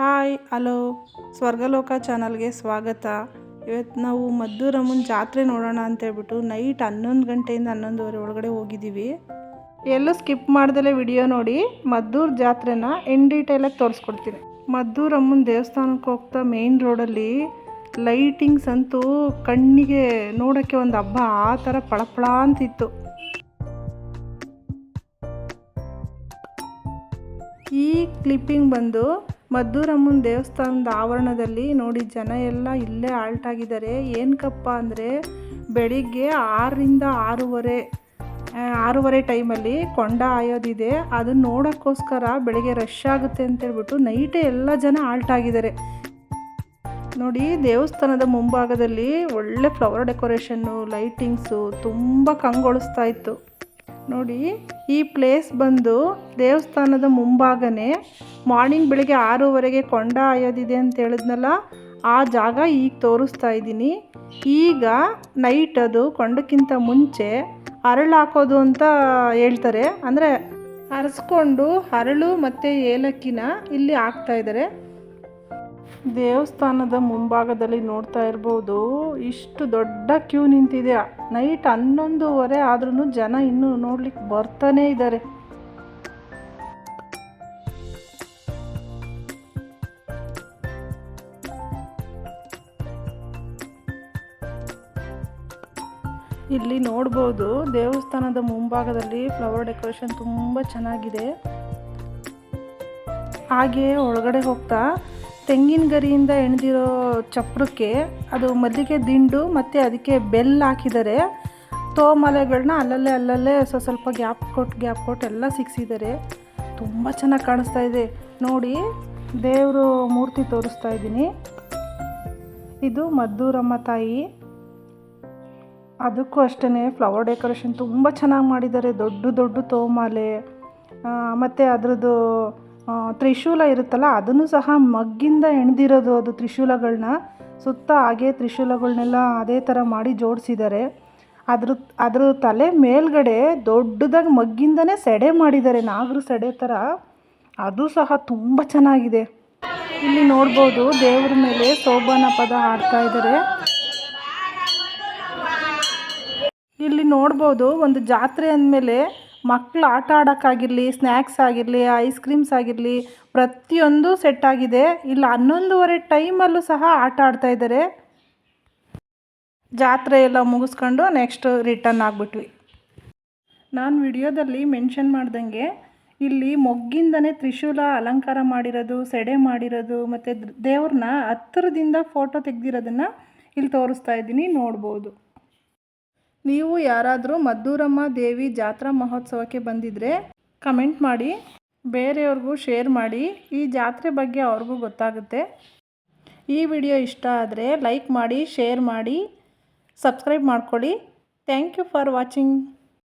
Hi, hello. ಸ್ವರ್ಗಲೋಕ ಚಾನಲ್ಗೆ ಸ್ವಾಗತ. ಇವತ್ತು ನಾವು ಮದ್ದೂರಮ್ಮನ ಜಾತ್ರೆ ನೋಡೋಣ ಅಂತೇಳ್ಬಿಟ್ಟು ನೈಟ್ ಹನ್ನೊಂದು ಗಂಟೆಯಿಂದ ಹನ್ನೊಂದುವರೆ ಒಳಗಡೆ ಹೋಗಿದ್ದೀವಿ. ಎಲ್ಲೂ ಸ್ಕಿಪ್ ಮಾಡ್ದಲೇ ವಿಡಿಯೋ ನೋಡಿ, ಮದ್ದೂರು ಜಾತ್ರೆನ ಇನ್ ಡೀಟೇಲಾಗಿ ತೋರಿಸ್ಕೊಡ್ತೀನಿ. ಮದ್ದೂರಮ್ಮನ ದೇವಸ್ಥಾನಕ್ಕೆ ಹೋಗ್ತಾ ಮೇನ್ ರೋಡಲ್ಲಿ ಲೈಟಿಂಗ್ಸ್ ಅಂತೂ ಕಣ್ಣಿಗೆ ನೋಡೋಕ್ಕೆ ಒಂದು ಹಬ್ಬ, ಆ ಥರ ಪಳಪಳ ಅಂತಿತ್ತು. ಈ ಕ್ಲಿಪ್ಪಿಂಗ್ ಬಂದು ಮದ್ದೂರಮ್ಮನ ದೇವಸ್ಥಾನದ ಆವರಣದಲ್ಲಿ ನೋಡಿ ಜನ ಎಲ್ಲ ಇಲ್ಲೇ ಆಲ್ಟ್ ಆಗಿದ್ದಾರೆ. ಏನಕ್ಕಪ್ಪ ಅಂದರೆ ಬೆಳಿಗ್ಗೆ ಆರರಿಂದ ಆರೂವರೆ ಆರೂವರೆ ಟೈಮಲ್ಲಿ ಕೊಂಡ ಆಯೋದಿದೆ ಅದನ್ನು ನೋಡೋಕ್ಕೋಸ್ಕರ ಬೆಳಿಗ್ಗೆ ರಶ್ ಆಗುತ್ತೆ ಅಂತೇಳ್ಬಿಟ್ಟು ನೈಟೇ ಎಲ್ಲ ಜನ ಆಲ್ಟ್ ಆಗಿದ್ದಾರೆ. ನೋಡಿ ದೇವಸ್ಥಾನದ ಮುಂಭಾಗದಲ್ಲಿ ಒಳ್ಳೆ ಫ್ಲವರ್ ಡೆಕೋರೇಷನ್ನು ಲೈಟಿಂಗ್ಸು ತುಂಬ ಕಂಗೊಳಿಸ್ತಾ ಇತ್ತು. ನೋಡಿ, ಈ ಪ್ಲೇಸ್ ಬಂದು ದೇವಸ್ಥಾನದ ಮುಂಭಾಗನೇ ಮಾರ್ನಿಂಗ್ ಬೆಳಿಗ್ಗೆ ಆರೂವರೆಗೆ ಕೊಂಡ ಆಯೋದಿದೆ ಅಂತ ಹೇಳಿದ್ನಲ್ಲ, ಆ ಜಾಗ ಈಗ ತೋರಿಸ್ತಾ ಇದ್ದೀನಿ. ಈಗ ನೈಟ್ ಅದು, ಕೊಂಡಕ್ಕಿಂತ ಮುಂಚೆ ಅರಳು ಹಾಕೋದು ಅಂತ ಹೇಳ್ತಾರೆ. ಅಂದರೆ ಹರಿಸ್ಕೊಂಡು ಹರಳು ಮತ್ತು ಏಲಕ್ಕಿನ ಇಲ್ಲಿ ಹಾಕ್ತಾ ಇದ್ದಾರೆ. ದೇವಸ್ಥಾನದ ಮುಂಭಾಗದಲ್ಲಿ ನೋಡ್ತಾ ಇರ್ಬೋದು, ಇಷ್ಟು ದೊಡ್ಡ ಕ್ಯೂ ನಿಂತಿದೆ. ನೈಟ್ ಹನ್ನೊಂದುವರೆ ಆದ್ರೂ ಜನ ಇನ್ನೂ ನೋಡ್ಲಿಕ್ಕೆ ಬರ್ತಾನೆ ಇದ್ದಾರೆ ಇಲ್ಲಿ ನೋಡ್ಬೋದು, ದೇವಸ್ಥಾನದ ಮುಂಭಾಗದಲ್ಲಿ ಫ್ಲವರ್ ಡೆಕೋರೇಷನ್ ತುಂಬ ಚೆನ್ನಾಗಿದೆ. ಹಾಗೆ ಒಳಗಡೆ ಹೋಗ್ತಾ ತೆಂಗಿನ ಗರಿಯಿಂದ ಎಣ್ದಿರೋ ಚಪ್ರಕ್ಕೆ ಅದು ಮಲ್ಲಿಗೆ ದಿಂಡು ಮತ್ತು ಅದಕ್ಕೆ ಬೆಲ್ ಹಾಕಿದ್ದಾರೆ ತೋಮಲೆಗಳನ್ನ ಅಲ್ಲಲ್ಲೇ ಅಲ್ಲಲ್ಲೇ ಸ್ವಲ್ಪ ಸ್ವಲ್ಪ ಗ್ಯಾಪ್ ಕೊಟ್ಟು ಗ್ಯಾಪ್ ಕೊಟ್ಟು ಎಲ್ಲ ಸಿಕ್ಸಿದ್ದಾರೆ ತುಂಬ ಚೆನ್ನಾಗಿ ಕಾಣಿಸ್ತಾ ಇದೆ. ನೋಡಿ, ದೇವರು ಮೂರ್ತಿ ತೋರಿಸ್ತಾ ಇದ್ದೀನಿ. ಇದು ಮದ್ದೂರಮ್ಮ ತಾಯಿ. ಅದಕ್ಕೂ ಅಷ್ಟೇ ಫ್ಲವರ್ ಡೆಕೋರೇಷನ್ ತುಂಬ ಚೆನ್ನಾಗಿ ಮಾಡಿದ್ದಾರೆ. ದೊಡ್ಡ ದೊಡ್ಡ ತೋಮಾಲೆ ಮತ್ತು ಅದರದ್ದು ತ್ರಿಶೂಲ ಇರುತ್ತಲ್ಲ, ಅದನ್ನು ಸಹ ಮಗ್ಗಿಂದ ಹೆಣ್ದಿರೋದು ಅದು ತ್ರಿಶೂಲಗಳನ್ನ ಸುತ್ತ ಹಾಗೆ ತ್ರಿಶೂಲಗಳನ್ನೆಲ್ಲ ಅದೇ ಥರ ಮಾಡಿ ಜೋಡಿಸಿದ್ದಾರೆ. ಅದ್ರ ಅದ್ರ ತಲೆ ಮೇಲ್ಗಡೆ ದೊಡ್ಡದಾಗಿ ಮಗ್ಗಿಂದನೇ ಸೆಡೆ ಮಾಡಿದ್ದಾರೆ, ನಾಗರ ಸೆಡೆ ಥರ. ಅದು ಸಹ ತುಂಬ ಚೆನ್ನಾಗಿದೆ. ಇಲ್ಲಿ ನೋಡ್ಬೋದು, ದೇವ್ರ ಮೇಲೆ ಸೋಬಾನ ಪದ ಹಾಡ್ತಾ ಇದ್ದಾರೆ. ಇಲ್ಲಿ ನೋಡ್ಬೋದು, ಒಂದು ಜಾತ್ರೆ ಅಂದಮೇಲೆ ಮಕ್ಕಳು ಆಟ ಆಡೋಕ್ಕಾಗಿರಲಿ ಸ್ನ್ಯಾಕ್ಸ್ ಆಗಿರಲಿ ಐಸ್ ಕ್ರೀಮ್ಸ್ ಆಗಿರಲಿ, ಪ್ರತಿಯೊಂದು ಸೆಟ್ ಆಗಿದೆ. ಇಲ್ಲಿ, ಹನ್ನೊಂದುವರೆ ಟೈಮಲ್ಲೂ ಸಹ ಆಟ ಆಡ್ತಾ ಇದ್ದಾರೆ. ಜಾತ್ರೆ ಎಲ್ಲ ಮುಗಿಸ್ಕೊಂಡು ನೆಕ್ಸ್ಟ್ ರಿಟರ್ನ್ ಆಗಿಬಿಟ್ವಿ. ನಾನು ವಿಡಿಯೋದಲ್ಲಿ ಮೆನ್ಷನ್ ಮಾಡ್ದಂಗೆ ಇಲ್ಲಿ ಮೊಗ್ಗಿಂದನೇ ತ್ರಿಶೂಲ ಅಲಂಕಾರ ಮಾಡಿರೋದು, ಸೆಡೆ ಮಾಡಿರೋದು, ಮತ್ತು ದೇವ್ರನ್ನ ಹತ್ತಿರದಿಂದ ಫೋಟೋ ತೆಗೆದಿರೋದನ್ನು ಇಲ್ಲಿ ತೋರಿಸ್ತಾ ಇದ್ದೀನಿ, ನೋಡ್ಬೋದು. ನೀವು ಯಾರಾದರೂ ಮದ್ದೂರಮ್ಮ ದೇವಿ ಜಾತ್ರಾ ಮಹೋತ್ಸವಕ್ಕೆ ಬಂದಿದ್ದರೆ ಕಮೆಂಟ್ ಮಾಡಿ, ಬೇರೆಯವ್ರಿಗೂ ಶೇರ್ ಮಾಡಿ, ಈ ಜಾತ್ರೆ ಬಗ್ಗೆ ಅವ್ರಿಗೂ ಗೊತ್ತಾಗುತ್ತೆ. ಈ ವಿಡಿಯೋ ಇಷ್ಟ ಆದರೆ ಲೈಕ್ ಮಾಡಿ, ಶೇರ್ ಮಾಡಿ, ಸಬ್ಸ್ಕ್ರೈಬ್ ಮಾಡ್ಕೊಳ್ಳಿ. Thank you for watching.